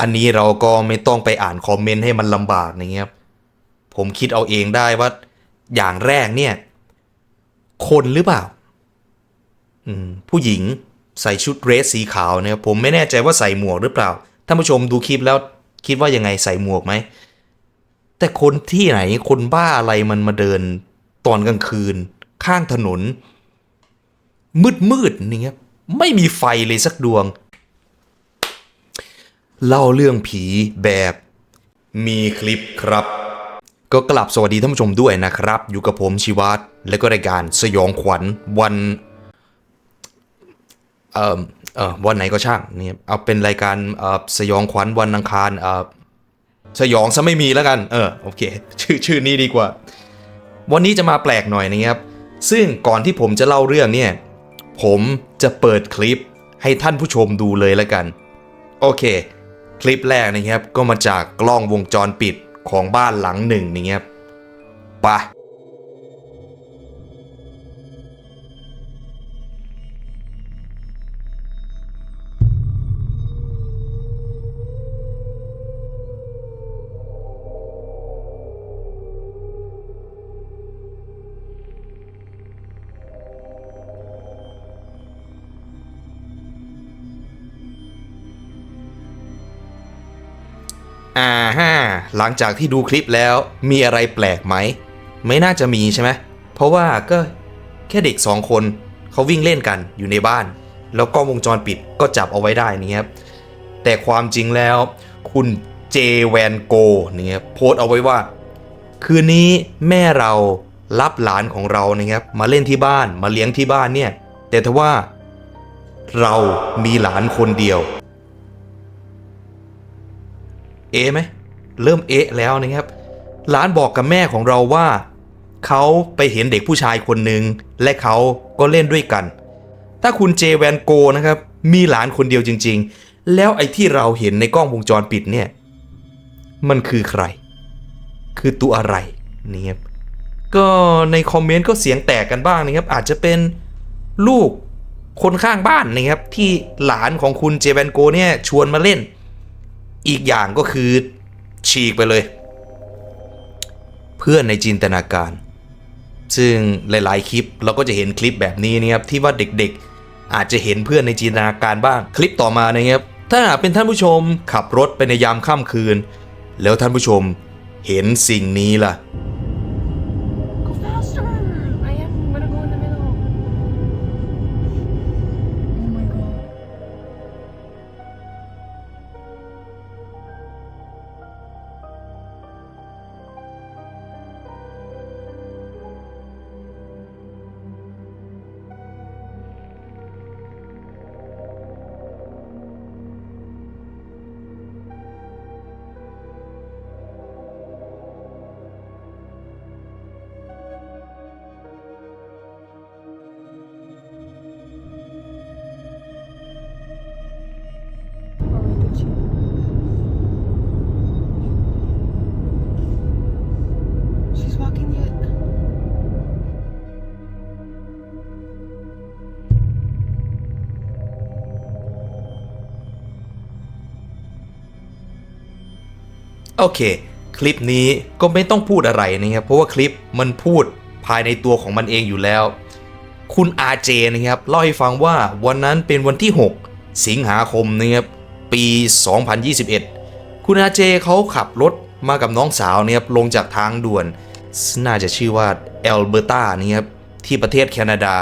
อันนี้เราก็ไม่ต้องไปอ่านคอมเมนต์ให้มันลำบากอย่างเงี้ยครับ ผมคิดเอาเองได้ว่า อย่างแรกเนี่ย คนหรือเปล่า อืม ผู้หญิงใส่ชุดเรสสีขาวเนี่ยผมไม่แน่ใจว่าใส่หมวกหรือเปล่าท่านผู้ชมดูคลิปแล้วคิดว่ายังไงใส่หมวกไหม แต่คนที่ไหนคนบ้าอะไรมันมาเดินตอนกลางคืน ข้างถนน มืดมืดนี่ครับไม่มีไฟเลยสักดวง เล่าเรื่องผีแบบมีคลิปครับ ก็กลับสวัสดีท่านผู้ชมด้วยนะครับ อยู่กับผมชิวัตและก็รายการสยองขวัญวันเอ่อเอ่อวันไหนก็ช่างนี่เอาเป็นรายการเอ่อสยองขวัญวันอังคารเอ่อสยองซะไม่มีแล้วกัน เออโอเค ชื่อชื่อนี้ดีกว่า วันนี้จะมาแปลกหน่อยนะครับ ซึ่งก่อนที่ผมจะเล่าเรื่องเนี่ย ผมจะเปิดคลิปให้ท่านผู้ชมดูเลยแล้วกัน โอเค คลิปแรกนะครับก็มาจากกล้องวงจรปิดของบ้านหลังหนึ่งนี่ครับไปะ อ่าฮะหลังจากที่ดูคลิปแล้วมีอะไรแปลกไหม ไม่น่าจะมีใช่ไหมเพราะว่าก็แค่เด็กสองคนเขาวิ่งเล่นกันอยู่ในบ้าน แล้วกล้องวงจรปิดก็จับเอาไว้ได้นี่ครับแต่ความจริงแล้ว คุณเจแวนโกเนี่ยครับโพสต์เอาไว้ว่า คืนนี้แม่เรารับหลานของเรานะครับมาเล่นที่บ้านมาเลี้ยงที่บ้านเนี่ย แต่ทว่าเรามีหลานคนเดียว เอไหมเริ่มเอะแล้วนะครับหลานบอกกับแม่ของเราว่า เขาไปเห็นเด็กผู้ชายคนหนึ่งและเขาก็เล่นด้วยกัน ถ้าคุณเจแวนโกนะครับ มีหลานคนเดียวจริง ๆ แล้วไอ้ที่เราเห็นในกล้องวงจรปิดเนี่ย มันคือใคร คือตัวอะไรนี่ครับก็ในคอมเมนต์ก็เสียงแตกกันบ้างนะครับ อาจจะเป็นลูกคนข้างบ้านนะครับ ที่หลานของคุณเจแวนโกเนี่ยชวนมาเล่น อีกอย่างก็คือฉีกไปเลย เพื่อนในจินตนาการ ซึ่งหลาย ๆ คลิปเราก็จะเห็นคลิปแบบนี้นะครับที่ว่าเด็กๆ อาจจะเห็นเพื่อนในจินตนาการบ้างคลิปต่อมานะครับถ้าเป็นท่านผู้ชมขับรถไปในยามค่ำคืน แล้วท่านผู้ชมเห็นสิ่งนี้ล่ะ โอเค คลิปนี้ก็ไม่ต้องพูดอะไรนะครับ เพราะว่าคลิปมันพูดภายในตัวของมันเองอยู่แล้ว คุณอาเจนะครับเล่าให้ฟังว่าวันนั้นเป็นวันที่ 6 สิงหาคมนะครับปี 2021 คุณอาเจเขาขับรถมากับน้องสาวเนี่ยครับลงจากทางด่วน น่าจะชื่อว่าเอลเบอร์ตานี่ครับที่ประเทศแคนาดา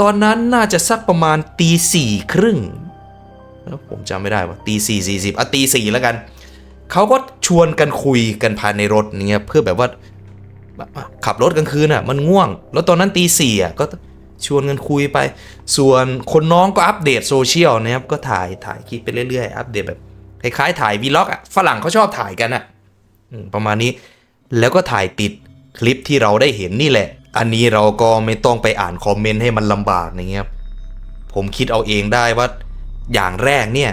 ตอนนั้นน่าจะสักประมาณตีสี่ครึ่ง ผมจำไม่ได้ว่าตีสี่สี่สิบอะตีสี่แล้วกัน เขาก็ ชวนกันคุยกันภายในรถเนี่ยเพื่อแบบว่าขับรถกลางคืนอะมันง่วง แล้วตอนนั้นตีสี่อะก็ชวนกันคุยไป ส่วนคนน้องก็อัปเดตโซเชียลนะครับก็ถ่ายถ่ายคลิปไปเรื่อยๆ อัปเดตแบบคล้ายๆถ่ายวีล็อกอะฝรั่งเขาชอบถ่ายกันอะประมาณนี้แล้วก็ถ่ายติดคลิปที่เราได้เห็นนี่แหละ อันนี้เราก็ไม่ต้องไปอ่านคอมเมนต์ให้มันลำบากอย่างเงี้ยครับผมคิดเอาเองได้ว่าอย่างแรกเนี่ย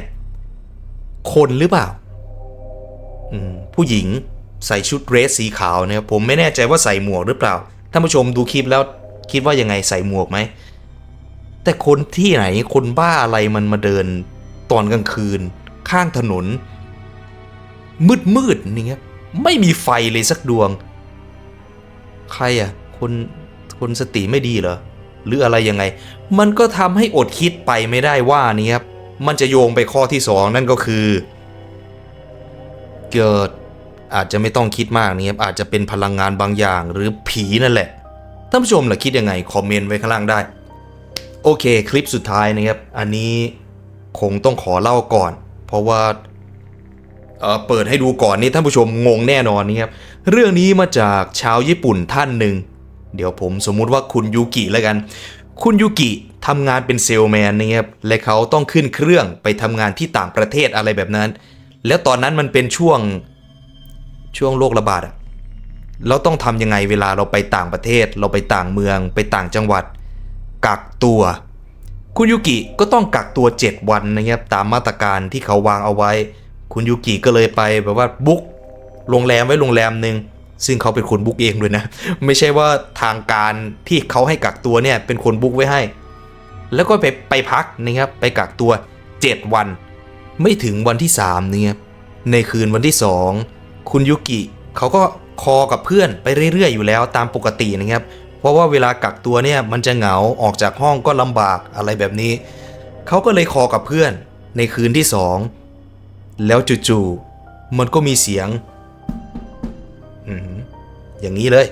คนหรือเปล่า ผู้หญิงใส่ชุดเรสสีขาวเนี่ยผมไม่แน่ใจว่าใส่หมวกหรือเปล่าท่านผู้ชมดูคลิปแล้วคิดว่ายังไงใส่หมวกไหมแต่คนที่ไหนคนบ้าอะไรมันมาเดินตอนกลางคืน ข้างถนน มืดมืดนี่ครับไม่มีไฟเลยสักดวง ใครอะ คนคนสติไม่ดีเหรอหรืออะไรยังไง มันก็ทำให้อดคิดไปไม่ได้ว่านี่ครับมันจะโยงไปข้อที่สองนั่นก็คือ เกิด อาจจะไม่ต้องคิดมากนี่ครับอาจจะเป็นพลังงานบางอย่างหรือผีนั่นแหละท่านผู้ชมล่ะคิดยังไงคอมเมนต์ไว้ข้างล่างได้ โอเค คลิปสุดท้ายนะครับ อันนี้คงต้องขอเล่าก่อน เพราะว่าเเปิดให้ดูก่อนนี่ท่านผู้ชมงงแน่นอนนี่ครับเรื่องนี้มาจากชาวญี่ปุ่นท่านหนึ่งเดี๋ยวผมสมมุติว่าคุณยูกิแล้วกัน คุณยูกิทำงานเป็นเซลแมนนะครับและเขาต้องขึ้นเครื่องไปทำงานที่ต่างประเทศอะไรแบบนั้น แล้วตอนนั้นมันเป็นช่วงช่วงโรคระบาดอะเราต้องทำยังไงเวลาเราไปต่างประเทศ เราไปต่างเมือง ไปต่างจังหวัด กักตัว คุณยูกิก็ต้องกักตัว 7 วันนะครับตามมาตรการที่เขาวางเอาไว้ คุณยูกิก็เลยไปแบบว่าบุ๊กโรงแรมไว้โรงแรมหนึ่งซึ่งเขาเป็นคนบุ๊กเองด้วยนะ ไม่ใช่ว่าทางการที่เขาให้กักตัวเนี่ยเป็นคนบุ๊กไว้ให้ แล้วก็ไปไปพักนะครับไปกักตัว 7 วัน ไม่ถึงวันที่3เนี่ยในคืนวันที่2คุณยูกิเขาก็คอกับเพื่อนไปเรื่อยๆอยู่แล้วตามปกตินะครับ เพราะว่าเวลากักตัวเนี่ยมันจะเหงาออกจากห้องก็ลำบากอะไรแบบนี้ เขาก็เลยคอกับเพื่อนในคืนที่สองแล้วจู่ๆมันก็มีเสียง อย่างนี้เลย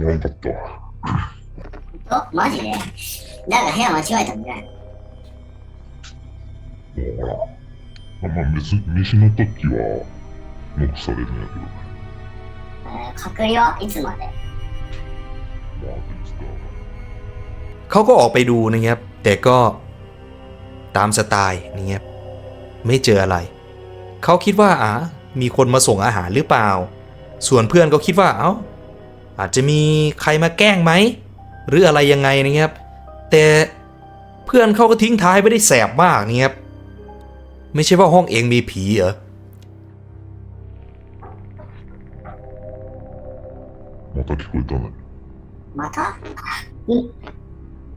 なかったわ。おマジでなんか部屋間違えたんじゃないもうほら。あまあ、飯飯の時は、ノックされるんやけどね。えー隔離はいつまでまあ、ですか。 เขาก็ออกไปดูนะครับ แต่ก็ตามสไตล์นะครับไม่เจออะไร เขาคิดว่าอ่ะมีคนมาส่งอาหารหรือเปล่า ส่วนเพื่อนก็คิดว่าเอ้า อาจจะมีใครมาแกล้งไหม หรืออะไรยังไงนะครับ แต่เพื่อนเขาก็ทิ้งท้ายไม่ได้แสบมากนะครับไม่ใช่ว่าห้องเองมีผีเหรอ また聞こえたね。また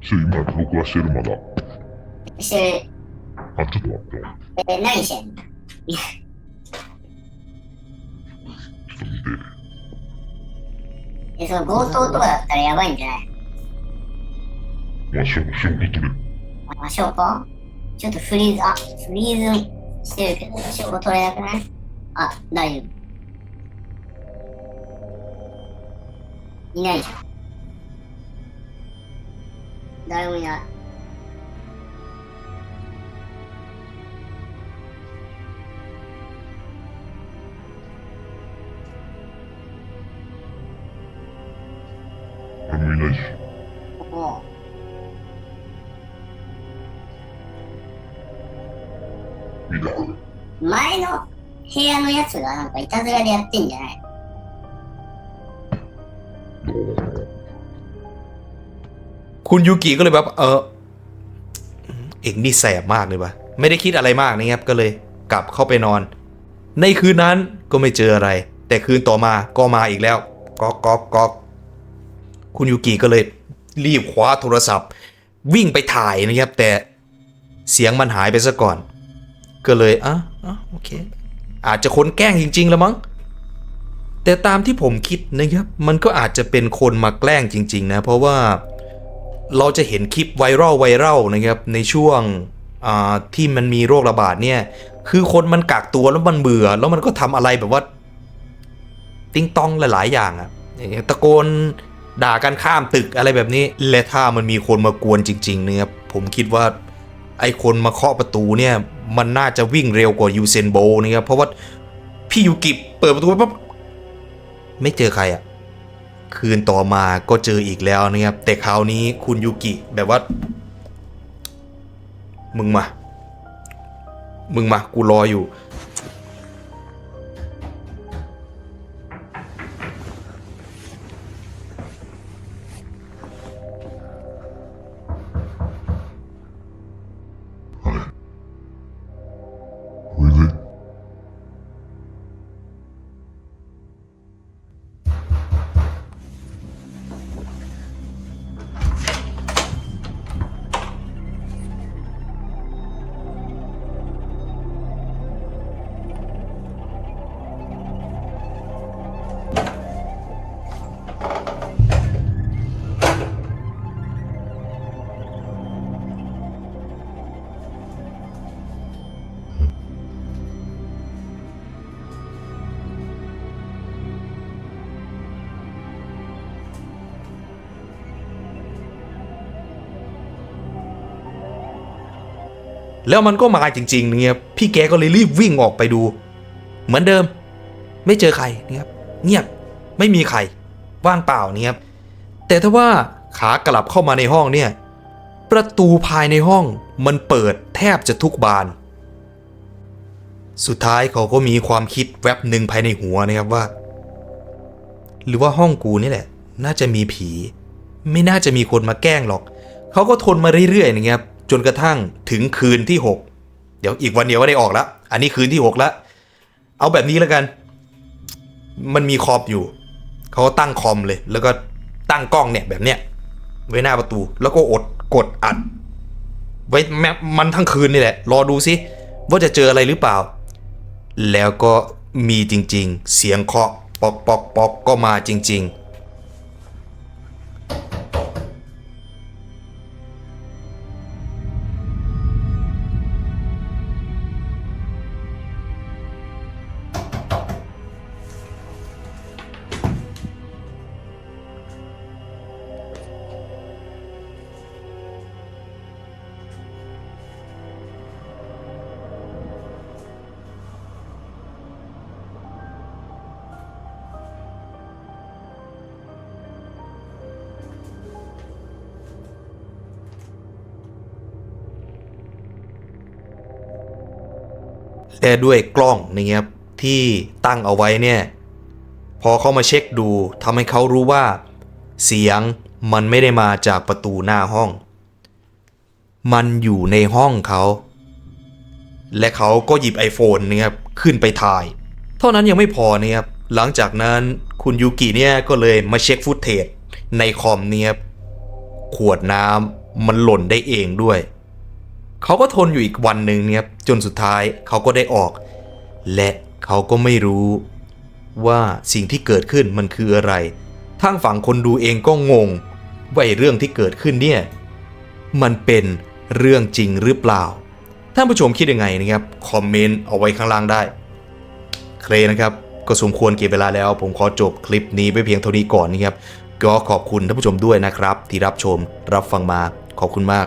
ちょ、今、録画してるまだ。してあ、ちょっと待って。るえ何してんのちょっと見て。 えその強盗とかだったらやばいんじゃない？まあ、証証拠取れ。あ証拠？ちょっとフリーズあフリーズしてるけど証拠取れなくない？あ大丈夫。いないじゃん。誰もいない 誰もいないし。も見たこれ。う前の部屋のやつがなんかいたずらでやってんじゃないどう คุณยูกิก็เลยแบบเออเอกนี่แสบมากเลยปะไม่ได้คิดอะไรมากนะครับก็เลยกลับเข้าไปนอน ในคืนนั้นก็ไม่เจออะไร แต่คืนต่อมาก็มาอีกแล้วก๊อกก๊อกก๊อก คุณยูกิก็เลยรีบคว้าโทรศัพท์ วิ่งไปถ่ายนะครับ แต่เสียงมันหายไปซะก่อน ก็เลยอะอะโอเค อาจจะคนแกล้งจริง ๆ แล้วมั้งแต่ตามที่ผมคิดนะครับมันก็อาจจะเป็นคนมาแกล้งจริง ๆ นะ เพราะว่าเราจะเห็นคลิปไวรัลไวรัลนะครับในช่วงที่มันมีโรคระบาดเนี่ย คือคนมันกักตัวแล้วมันเบื่อ แล้วมันก็ทำอะไรแบบว่า ติ้งต้องหลาย ๆ อย่างอะอย่างเงี้ยตะโกน ด่ากันข้ามตึกอะไรแบบนี้ และถ้ามันมีคนมากวนจริงๆเนี่ยผมคิดว่าไอ้คนมาเคาะประตูเนี่ย มันน่าจะวิ่งเร็วกว่ายูเซนโบลต์นะครับเพราะว่าพี่ยูกิเปิดประตูปั๊บไม่เจอใครอะคืนต่อมาก็เจออีกแล้วนะครับแต่คราวนี้คุณยูกิแบบว่า มึงมา มึงมา กูรออยู่ แล้วมันก็มาจริงๆเนี่ยพี่แกก็เลยรีบวิ่งออกไปดู เหมือนเดิม ไม่เจอใครนะครับเงียบไม่มีใครว่างเปล่าเนี่ยครับแต่ถ้าว่าขากลับเข้ามาในห้องเนี่ยประตูภายในห้องมันเปิดแทบจะทุกบาน สุดท้ายเขาก็มีความคิดแวบหนึ่งภายในหัวนะครับว่า หรือว่าห้องกูนี่แหละ น่าจะมีผี ไม่น่าจะมีคนมาแกล้งหรอก เขาก็ทนมาเรื่อยๆนะครับ จนกระทั่งถึงคืนที่ 6 เดี๋ยวอีกวันเดียวก็ได้ออกแล้วอันนี้คืนที่ 6 แล้ว เอาแบบนี้แล้วกัน มันมีคอมอยู่ เขาก็ตั้งคอมเลย แล้วก็ตั้งกล้องเนี่ยแบบเนี้ยไว้หน้าประตู แล้วก็อดกดอัด ไว้แมมันทั้งคืนนี่แหละ รอดูสิว่าจะเจออะไรหรือเปล่า แล้วก็มีจริง ๆ เสียงเคาะปอกปอกปอกก็มาจริง ๆ และด้วยกล้องนะครับที่ตั้งเอาไว้เนี่ยพอเขามาเช็คดูทำให้เขารู้ว่า เสียงมันไม่ได้มาจากประตูหน้าห้อง มันอยู่ในห้องเขา และเขาก็หยิบ iPhone นะครับขึ้นไปถ่าย เท่านั้นยังไม่พอนะครับหลังจากนั้นคุณยูกิเนี่ยก็เลยมาเช็คฟุตเทจในคอมเนี่ยครับขวดน้ำมันหล่นได้เองด้วย เขาก็ทนอยู่อีกวันหนึ่งเนี่ยจนสุดท้ายเขาก็ได้ออก และเขาก็ไม่รู้ว่าสิ่งที่เกิดขึ้นมันคืออะไร ทางฝั่งคนดูเองก็งงว่าไอ้เรื่องที่เกิดขึ้นเนี่ยมันเป็นเรื่องจริงหรือเปล่า ท่านผู้ชมคิดยังไงนะครับ คอมเมนต์เอาไว้ข้างล่างได้ เคลนะครับ ก็สมควรเก็บเวลาแล้ว ผมขอจบคลิปนี้ไว้เพียงเท่านี้ก่อนนะครับ ก็ขอบคุณท่านผู้ชมด้วยนะครับ ที่รับชมรับฟังมาขอบคุณมาก